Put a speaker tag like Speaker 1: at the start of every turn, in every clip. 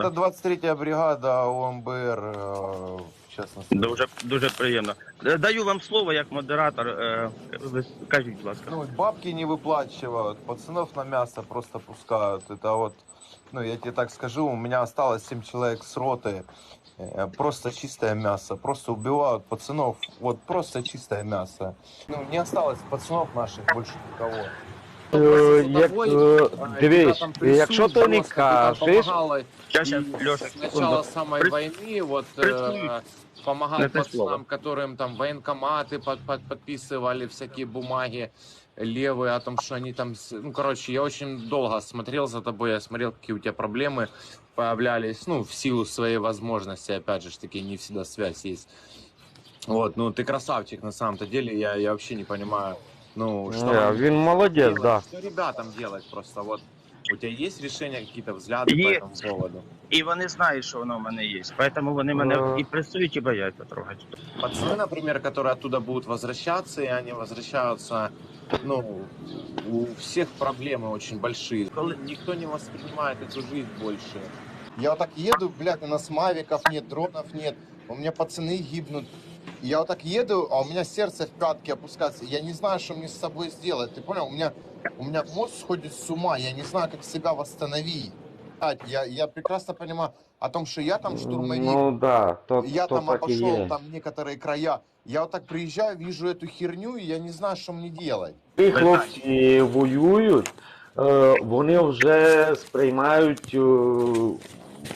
Speaker 1: Это 23-я бригада ОМБР, э, в частности.
Speaker 2: Дуже дуже приємно. Е, Даю вам слово як модератор. е, Ви скажіть, будь ласка.
Speaker 1: Ну, бабки не выплачивают, пацанов на мясо просто пускают. Это вот, ну, я тебе так скажу, у меня осталось 7 человек с роты. Э, Просто чистое мясо. Просто убивают пацанов. Вот просто чистое мясо. Ну, не осталось пацанов наших больше никого.
Speaker 3: Е, як, е, дивись, якщо ти не кажеш,
Speaker 2: Щас, щас,
Speaker 4: И
Speaker 2: Льоша,
Speaker 4: с начала
Speaker 2: секунду.
Speaker 4: самой
Speaker 2: Прис-
Speaker 4: войны вот
Speaker 2: прислушай.
Speaker 4: э, помогал
Speaker 2: На это
Speaker 4: пацанам, которым там военкоматы под, под- подписывали всякие бумаги левые о том, что они там, с- ну короче, я очень долго смотрел за тобой, я смотрел, какие у тебя проблемы появлялись, ну в силу своей возможности, опять же, ж таки не всегда связь есть. Вот, ну ты красавчик на самом-то деле, я, я вообще не понимаю, ну что,
Speaker 3: Ні,
Speaker 4: вам
Speaker 3: він молодець,
Speaker 4: делать,
Speaker 3: да.
Speaker 4: что ребятам делать просто, вот у тебя есть решения, какие-то взгляды по
Speaker 2: Есть.
Speaker 4: этому поводу?
Speaker 2: І вони знають, що воно в мене є. Тому вони мене
Speaker 3: Е.
Speaker 2: і пресують, і бояться трогати.
Speaker 4: пацаны, например, которые оттуда будут возвращаться, и они возвращаются, ну, у всех проблемы очень большие. Никто не воспринимает эту жизнь больше.
Speaker 1: Я вот так еду, блядь, у нас мавиков нет, дронов нет, у меня пацаны гибнут. Я вот так еду, а у меня сердце в пятки опускается. Я не знаю, что мне с собой сделать. Ты понял? У меня, у меня мозг сходит с ума. Я не знаю, как себя восстановить. Блядь, Я, я прекрасно понимаю о том, что я там штурмовик,
Speaker 3: Ну да, то,
Speaker 1: я
Speaker 3: то
Speaker 1: там
Speaker 3: так і
Speaker 1: обошел
Speaker 3: є.
Speaker 1: там некоторые края. Я вот так приезжаю, вижу эту херню, и я не знаю, что мне делать.
Speaker 3: Ті хлопці воюють, е, вони вже сприймають е,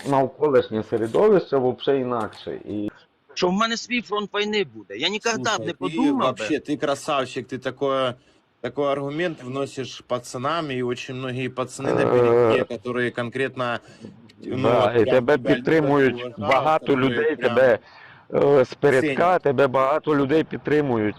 Speaker 3: навколишнє середовище взагалі інакше. І
Speaker 2: Що в мене свій фронт війни буде. Я ніколи б
Speaker 4: Слушай,
Speaker 2: не
Speaker 4: ты
Speaker 2: подумав. би.
Speaker 4: вообще, ты красавчик, ты такое, такой аргумент вносишь пацанам, и очень многие пацаны на передке, которые конкретно... ну,
Speaker 3: да,
Speaker 4: вот
Speaker 3: і
Speaker 4: прям
Speaker 3: тебе
Speaker 4: тебя
Speaker 3: підтримують
Speaker 4: уважают,
Speaker 3: багато
Speaker 4: которые
Speaker 3: людей,
Speaker 4: прям-
Speaker 3: тебе е, з передка,
Speaker 4: цінять.
Speaker 3: тебе багато людей підтримують.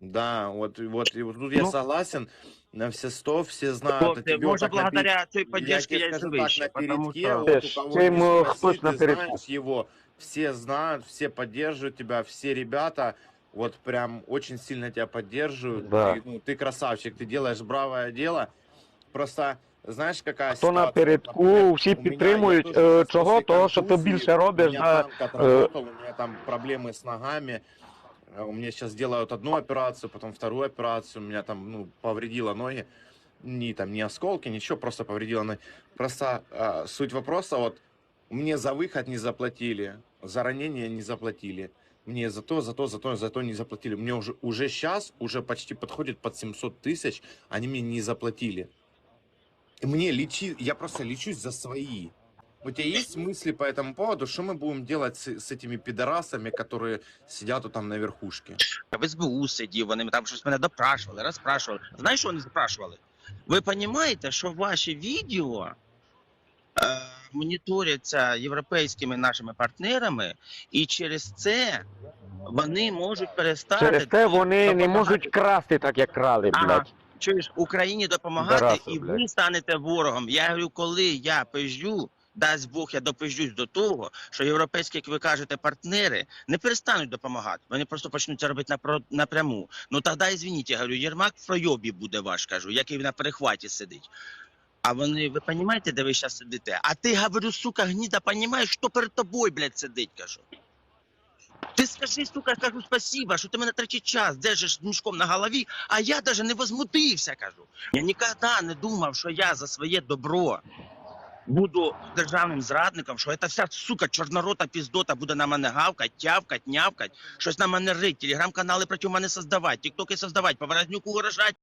Speaker 4: Да, вот, вот, и вот тут я
Speaker 3: Ну.
Speaker 4: согласен, на все сто, все знают о
Speaker 2: Хлопці,
Speaker 4: тебе.
Speaker 2: може,
Speaker 4: так на
Speaker 2: благодаря цій
Speaker 4: Я
Speaker 2: підтримці
Speaker 4: тебе
Speaker 2: я й
Speaker 4: скажу
Speaker 2: живий
Speaker 4: так, на
Speaker 2: тому
Speaker 4: передке,
Speaker 2: що...
Speaker 4: вот
Speaker 3: Теж,
Speaker 4: у кого
Speaker 3: цим,
Speaker 4: не
Speaker 3: э,
Speaker 4: спроси,
Speaker 3: хтось на
Speaker 4: ты
Speaker 3: передку.
Speaker 4: знаешь его, все знают, все поддерживают тебя, все ребята вот прям очень сильно тебя поддерживают.
Speaker 3: Да.
Speaker 4: И, ну, ты красавчик, ты делаешь бравое дело. Просто знаешь, какая
Speaker 3: Хто на
Speaker 4: ситуация?
Speaker 3: передку,
Speaker 4: Например,
Speaker 3: всі
Speaker 4: у меня, я
Speaker 3: підтримують.
Speaker 4: тоже
Speaker 3: Е,
Speaker 4: сейчас
Speaker 3: Чого?
Speaker 4: после
Speaker 3: Того, що ти
Speaker 4: контузии,
Speaker 3: більше робиш
Speaker 4: У меня
Speaker 3: за
Speaker 4: танк отработал, у меня там проблемы с ногами. Э, У меня сейчас делают одну операцию, потом вторую операцию. У меня там, ну, повредило ноги. Не там, не осколки, ничего, просто повредило ноги. Просто а, суть вопроса, вот, мне за выход не заплатили, за ранение не заплатили. Мне за то, за то, за то, за то не заплатили. Мне уже, уже сейчас, уже почти подходит под 700 тысяч, они мне не заплатили. Мне лечи, я просто лечусь за свои. У тебя есть мысли по этому поводу, что мы будем делать с, с этими пидорасами, которые сидят вот там на верхушке?
Speaker 2: в СБУ сидів, вони там щось мене допрашували, розпрашували. Знаєш, що вони запрашували? Ви розумієте, що ваші відео е, моніторяться європейськими нашими партнерами, і через це вони можуть перестати
Speaker 3: Через те вони не
Speaker 2: допомагати.
Speaker 3: можуть красти так, як крали,
Speaker 2: Ага.
Speaker 3: блядь.
Speaker 2: чуєш, Україні допомагати,
Speaker 3: Зараза,
Speaker 2: і
Speaker 3: блядь.
Speaker 2: ви станете ворогом. Я говорю, коли я пижджу, дасть Бог, я допижджусь до того, що європейські, як ви кажете, партнери не перестануть допомагати. Вони просто почнуть це робити напряму. Ну тоді, извините, я говорю, Єрмак в пройобі буде ваш, кажу, який на перехваті сидить. А вони, ви розумієте, де ви зараз сидите? А ти, говорю, сука, гніда, розумієш, хто перед тобою, блядь, сидить, кажу. Ти скажи, сука, кажу, спасибо, що ти мене третій час держиш мішком на голові, а я даже не возмутився, кажу. Я ніколи не думав, що я за своє добро буду державним зрадником, що ця вся сука чорнорота піздота буде на мене гавкать, тявкать, нявкать, щось на мене рить, телеграм-канали проти мене создавати, тіктоки создавати, Поворознюку угрожати,